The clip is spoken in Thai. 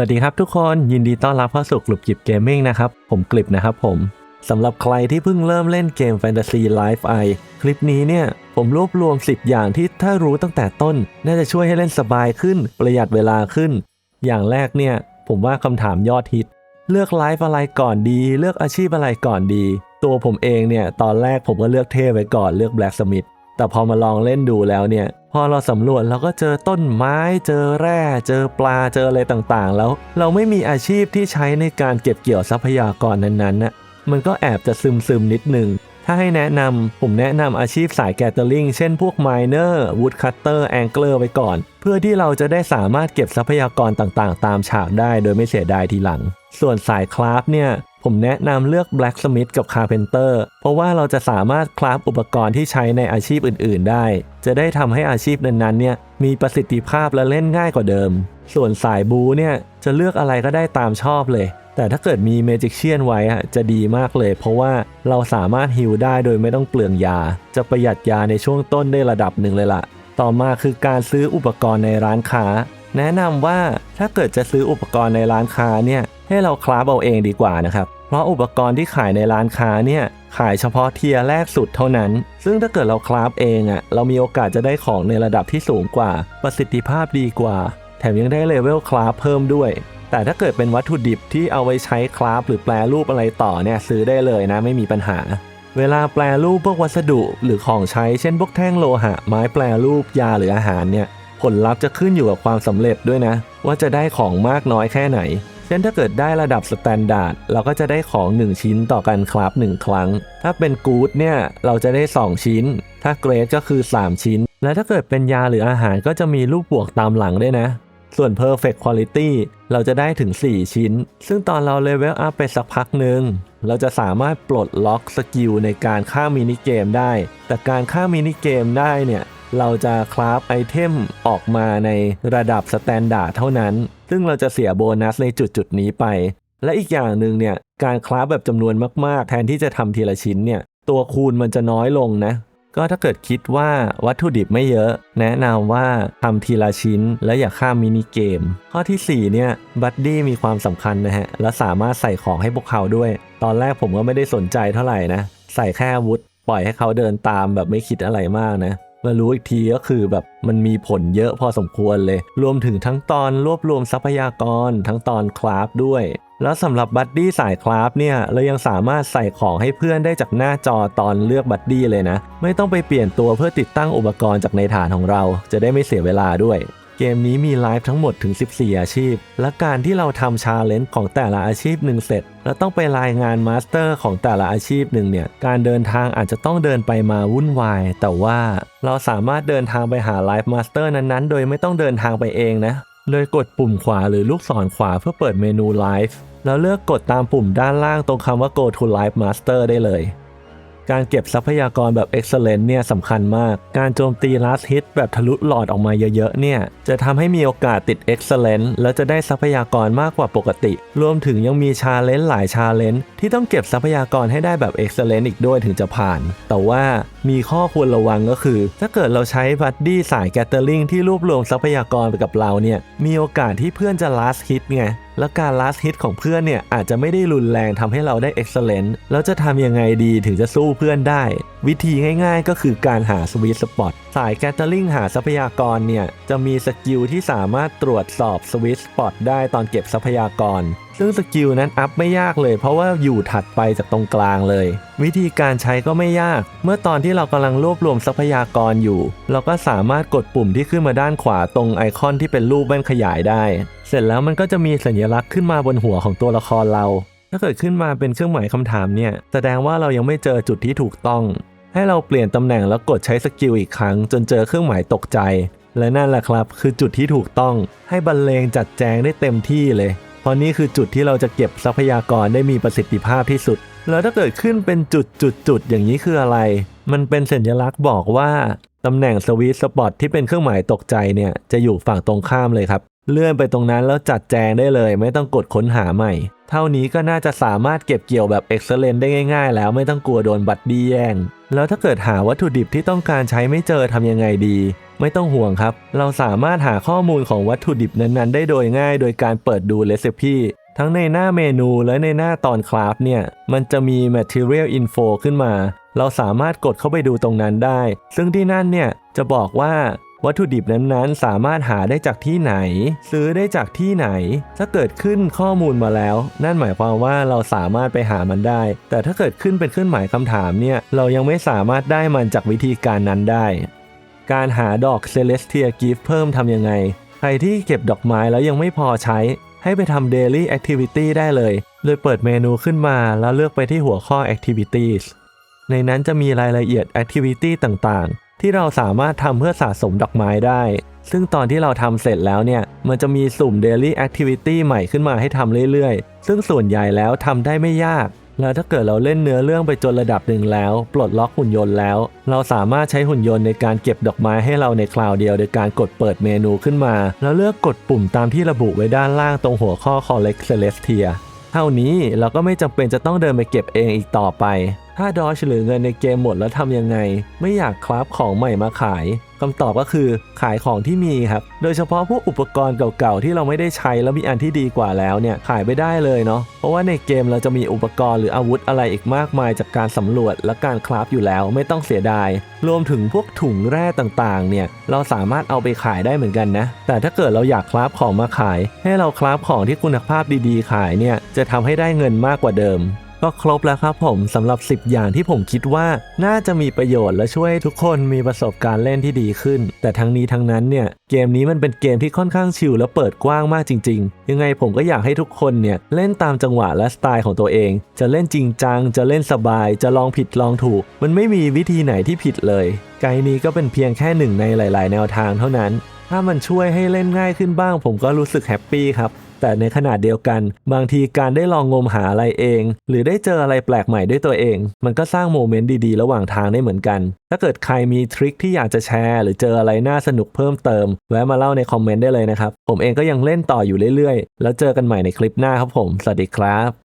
วัสดีครับทุกคนยินดีต้อนรับเข้าสู่กลุ่มกิบเกมมิ่งนะครับ ผมกลิบนะครับผมสำหรับใครที่เพิ่งเริ่มเล่นเกม Fantasy Life i คลิปนี้เนี่ย ผมรวบรวม 10 อย่างที่ถ้ารู้ตั้งแต่ต้น น่าจะช่วยให้เล่นสบายขึ้น ประหยัดเวลาขึ้น อย่างแรกเนี่ย ผมว่าคำถามยอดฮิต เลือกไลฟ์อะไรก่อนดี เลือกอาชีพอะไรก่อนดี ตัวผมเองเนี่ย ตอนแรกผมก็เลือกเทพไว้ก่อนเลือก Black Smith แต่พอมาลองเล่นดูแล้วเนี่ย พอเราสำรวจเราก็เจอต้นไม้ เจอแร่ เจอปลาเจออะไรต่างๆ แล้ว เราไม่มีอาชีพที่ใช้ในการเก็บเกี่ยวทรัพยากรนั้นๆน่ะมันก็แอบจะซึมซึมๆนิดนึงถ้าให้แนะนำผมแนะนำอาชีพสายแกตเตอริงเช่นพวกไมเนอร์วูดคัตเตอร์แองเกิลไว้ก่อน เพื่อที่เราจะได้สามารถเก็บทรัพยากรต่างๆ ตามฉากได้โดยไม่เสียดายทีหลัง ส่วนสายคราฟเนี่ย ผมแนะนำเลือก Blacksmith กับ Carpenter เพราะว่าเราจะสามารถคราฟอุปกรณ์ที่ใช้ในอาชีพอื่น ๆ ได้ จะได้ทำให้อาชีพนั้นๆเนี่ยมีประสิทธิภาพและเล่นง่ายกว่าเดิม ส่วนสายบูเนี่ยจะเลือกอะไรก็ได้ตามชอบเลย แต่ถ้าเกิดมีเมจิกเชียนไว้อะจะดีมากเลย เพราะว่าเราสามารถฮิลได้โดยไม่ต้องเปลืองยา จะประหยัดยาในช่วงต้นได้ระดับหนึ่งเลยล่ะ ต่อมาคือการซื้ออุปกรณ์ในร้านค้า แนะนำว่าถ้าเกิดจะซื้ออุปกรณ์ในร้านค้าเนี่ย ให้เราคราฟเอาเองดีกว่านะครับ เพราะอุปกรณ์ที่ขายในร้านค้าเนี่ยขายเฉพาะเทียร์แรกสุดเท่านั้น ซึ่งถ้าเกิดเราคราฟเองอะ่ะเรามีโอกาสจะได้ของในระดับที่สูงกว่า ประสิทธิภาพดีกว่า แถมยังได้เลเวลคราฟเพิ่มด้วยแต่ถ้าเกิดเป็นวัตถุดิบที่เอาไว้ใช้คราฟหรือแปลรูปอะไรต่อเนี่ยซื้อได้เลยนะไม่มีปัญหา เวลาแปลรูปพวกวัสดุหรือของใช้เช่นพวกแท่งโลหะ ไม้แปลรูปยาหรืออาหารเนี่ยผลลัพธ์จะขึ้นอยู่กับความสำเร็จด้วยนะ ว่าจะได้ของมากน้อยแค่ไหน ช่นถ้าเกิดได้ระดับสแตนดาร์ดเราก็จะได้ของ 1 ชิ้นต่อกันครับ1ครั้ง ถ้าเป็นกู๊ดเนี่ยเราจะได้ 2 ชิ้น ถ้าเกรดก็คือ 3 ชิ้น และถ้าเกิดเป็นยาหรืออาหารก็จะมีรูปบวกตามหลังด้วยนะ ส่วน Perfect Quality เราจะได้ถึง 4 ชิ้น ซึ่งตอนเราเลเวลอัพไปสักพักหนึ่งเราจะสามารถปลดล็อกสกิลในการฆ่ามินิเกมได้ แต่การฆ่ามินิเกมได้เนี่ย เราจะคราฟไอเทมออกมาในระดับสแตนดาร์ดเท่านั้น ซึ่งเราจะเสียโบนัสในจุดจุดนี้ไป และอีกอย่างหนึ่งเนี่ยการคราฟแบบจำนวนมาก ๆ แทนที่จะทำทีละชิ้นเนี่ยตัวคูณมันจะน้อยลงนะก็ถ้าเกิดคิดว่าวัตถุดิบไม่เยอะ แนะนำว่าทำทีละชิ้นและอย่าข้ามมินิเกม ข้อทีสี่4 เนี่ยบัดดี้มีความสำคัญนะฮะ และสามารถใส่ของให้พวกเขาด้วย ตอนแรกผมก็ไม่ได้สนใจเท่าไหร่นะ ใส่แค่วุธ ปล่อยให้เขาเดินตามแบบไม่คิดอะไรมากนะ มารู้อีกทีก็คือแบบมันมีผลเยอะพอสมควรเลย รวมถึงทั้งตอนรวบรวมทรัพยากร ทั้งตอนคราฟด้วย แล้วสำหรับบัดดี้สายคราฟเนี่ย เรายังสามารถใส่ของให้เพื่อนได้จากหน้าจอตอนเลือกบัดดี้เลยนะ ไม่ต้องไปเปลี่ยนตัวเพื่อติดตั้งอุปกรณ์จากในฐานของเรา จะได้ไม่เสียเวลาด้วย เกมนี้มีไลฟ์ทั้งหมดถึง 14 อาชีพ และการที่เราทำชาเลนจ์ของแต่ละอาชีพหนึ่งเสร็จ แล้วต้องไปรายงานมาสเตอร์ของแต่ละอาชีพหนึ่งเนี่ย การเดินทางอาจจะต้องเดินไปมาวุ่นวาย แต่ว่าเราสามารถเดินทางไปหาไลฟ์มาสเตอร์นั้นๆ โดยไม่ต้องเดินทางไปเองนะโดยกดปุ่มขวาหรือลูกศรขวาเพื่อเปิดเมนู Live แล้วเลือกกดตามปุ่มด้านล่างตรงคำว่า Go to Live Master ได้เลย การเก็บทรัพยากรแบบ Excellent เนี่ยสำคัญมาก การโจมตี Last Hit แบบทะลุหลอดออกมาเยอะๆ เนี่ย จะทำให้มีโอกาสติด Excellent แล้วจะได้ทรัพยากรมากกว่าปกติ รวมถึงยังมีชาเลนจ์หลายชาเลนจ์ที่ต้องเก็บทรัพยากรให้ได้แบบ Excellent อีกด้วยถึงจะผ่าน แต่ว่ามีข้อควรระวังก็คือ ถ้าเกิดเราใช้บัดดี้สายแกตเตอร์ลิงที่รวบรวมทรัพยากรไปกับเราเนี่ยมีโอกาสที่เพื่อนจะ last hit ไงแล้วการ last hit ของเพื่อนเนี่ยอาจจะไม่ได้รุนแรงทำให้เราได้ excellent แล้วจะทำยังไงดีถึงจะสู้เพื่อนได้ วิธีง่ายๆก็คือการหา sweet spot สายแกตเตอร์ลิงหาทรัพยากรเนี่ยจะมีสกิลที่สามารถตรวจสอบ sweet spot ได้ตอนเก็บทรัพยากรซึ่งสกิลนั้นอัพไม่ยากเลย เพราะว่าอยู่ถัดไปจากตรงกลางเลย วิธีการใช้ก็ไม่ยาก เมื่อตอนที่เรากำลังรวบรวมทรัพยากรอยู่ เราก็สามารถกดปุ่มที่ขึ้นมาด้านขวาตรงไอคอนที่เป็นรูปแว่นขยายได้ เสร็จแล้วมันก็จะมีสัญลักษณ์ขึ้นมาบนหัวของตัวละครเรา ถ้าเกิดขึ้นมาเป็นเครื่องหมายคำถามเนี่ย แสดงว่าเรายังไม่เจอจุดที่ถูกต้อง ให้เราเปลี่ยนตำแหน่งแล้วกดใช้สกิลอีกครั้ง จนเจอเครื่องหมายตกใจ และนั่นแหละครับ คือจุดที่ถูกต้อง ให้บรรเลงจัดแจงได้เต็มที่เลย เพราะนี่คือจุดที่เราจะเก็บทรัพยากรได้มีประสิทธิภาพที่สุด แล้วถ้าเกิดขึ้นเป็นจุดจุดจุดๆๆอย่างนี้คืออะไร มันเป็นสัญลักษณ์บอกว่าตำแหน่งสวิตสปอตที่เป็นเครื่องหมายตกใจเนี่ยจะอยู่ฝั่งตรงข้ามเลยครับ เลื่อนไปตรงนั้นแล้วจัดแจงได้เลย ไม่ต้องกดค้นหาใหม่ เท่านี้ก็น่าจะสามารถเก็บเกี่ยวแบบเอ็กซ์เลนได้ง่าย ๆ แล้วไม่ต้องกลัวโดนบัดดี้แย่ง แล้วถ้าเกิดหาวัตถุดิบที่ต้องการใช้ไม่เจอทำยังไงดี ไม่ต้องห่วงครับ เราสามารถหาข้อมูลของวัตถุดิบนั้นๆ ได้โดยง่าย โดยการเปิดดูเรซิปี้ทั้งในหน้าเมนูและในหน้าตอนคราฟเนี่ย มันจะมี material info ขึ้นมา เราสามารถกดเข้าไปดูตรงนั้นได้ ซึ่งที่นั่นเนี่ยจะบอกว่า วัตถุดิบนั้นๆ สามารถหาได้จากที่ไหน ซื้อได้จากที่ไหน ถ้าเกิดขึ้นข้อมูลมาแล้ว นั่นหมายความว่าเราสามารถไปหามันได้ แต่ถ้าเกิดขึ้นเป็นเครื่องหมายคำถามเนี่ยเรายังไม่สามารถได้มันจากวิธีการนั้นได้ การหาดอก Celestia Gift เพิ่มทำยังไง ใครที่เก็บดอกไม้แล้วยังไม่พอใช้ ให้ไปทำ Daily Activity ได้เลย โดยเปิดเมนูขึ้นมาแล้วเลือกไปที่หัวข้อ Activities ในนั้นจะมีรายละเอียด Activity ต่างๆ ที่เราสามารถทำเพื่อสะสมดอกไม้ได้ ซึ่งตอนที่เราทำเสร็จแล้วเนี่ย มันจะมีสุ่ม Daily Activity ใหม่ขึ้นมาให้ทำเรื่อยๆ ซึ่งส่วนใหญ่แล้วทำได้ไม่ยาก แล้วถ้าเกิดเราเล่นเนื้อเรื่องไปจนระดับหนึ่งแล้ว ปลดล็อกหุ่นยนต์แล้ว เราสามารถใช้หุ่นยนต์ในการเก็บดอกไม้ให้เราในคราวเดียว โดยการกดเปิดเมนูขึ้นมา แล้วเลือกกดปุ่มตามที่ระบุไว้ด้านล่างตรงหัวข้อ Collect Celestia เท่านี้เราก็ไม่จำเป็นจะต้องเดินไปเก็บเองอีกต่อไป ถ้าดอชหรือเงินในเกมหมดแล้วทำยังไง ไม่อยากคราฟของใหม่มาขาย คำตอบก็คือขายของที่มีครับ โดยเฉพาะพวกอุปกรณ์เก่าๆ ที่เราไม่ได้ใช้แล้วมีอันที่ดีกว่าแล้วเนี่ยขายไม่ได้เลยเนาะ เพราะว่าในเกมเราจะมีอุปกรณ์หรืออาวุธอะไรอีกมากมายจากการสำรวจและการคราฟอยู่แล้วไม่ต้องเสียดาย รวมถึงพวกถุงแร่ต่างๆ เนี่ยเราสามารถเอาไปขายได้เหมือนกันนะ แต่ถ้าเกิดเราอยากคราฟของมาขาย ให้เราคราฟของที่คุณภาพดีๆ ขายเนี่ยจะทำให้ได้เงินมากกว่าเดิม ก็ครบแล้วครับผมสำหรับ 10 อย่างที่ผมคิดว่าน่าจะมีประโยชน์และช่วยทุกคนมีประสบการณ์เล่นที่ดีขึ้น แต่ทั้งนี้ทั้งนั้นเนี่ยเกมนี้มันเป็นเกมที่ค่อนข้างชิลและเปิดกว้างมากจริง ๆ ยังไงผมก็อยากให้ทุกคนเนี่ยเล่นตามจังหวะและสไตล์ของตัวเอง จะเล่นจริงจัง จะเล่นสบาย จะลองผิดลองถูก มันไม่มีวิธีไหนที่ผิดเลยไกด์นี้ก็เป็นเพียงแค่หนึ่งในหลาย ๆ แนวทางเท่านั้น ถ้ามันช่วยให้เล่นง่ายขึ้นบ้าง ผมก็รู้สึกแฮปปี้ครับ แต่ในขณะเดียวกัน บางทีการได้ลองงมหาอะไรเอง หรือได้เจออะไรแปลกใหม่ด้วยตัวเอง มันก็สร้างโมเมนต์ดีๆ ระหว่างทางได้เหมือนกัน ถ้าเกิดใครมีทริคที่อยากจะแชร์ หรือเจออะไรน่าสนุกเพิ่มเติม แวะมาเล่าในคอมเมนต์ได้เลยนะครับ ผมเองก็ยังเล่นต่ออยู่เรื่อยๆ แล้วเจอกันใหม่ในคลิปหน้าครับผม สวัสดีครับ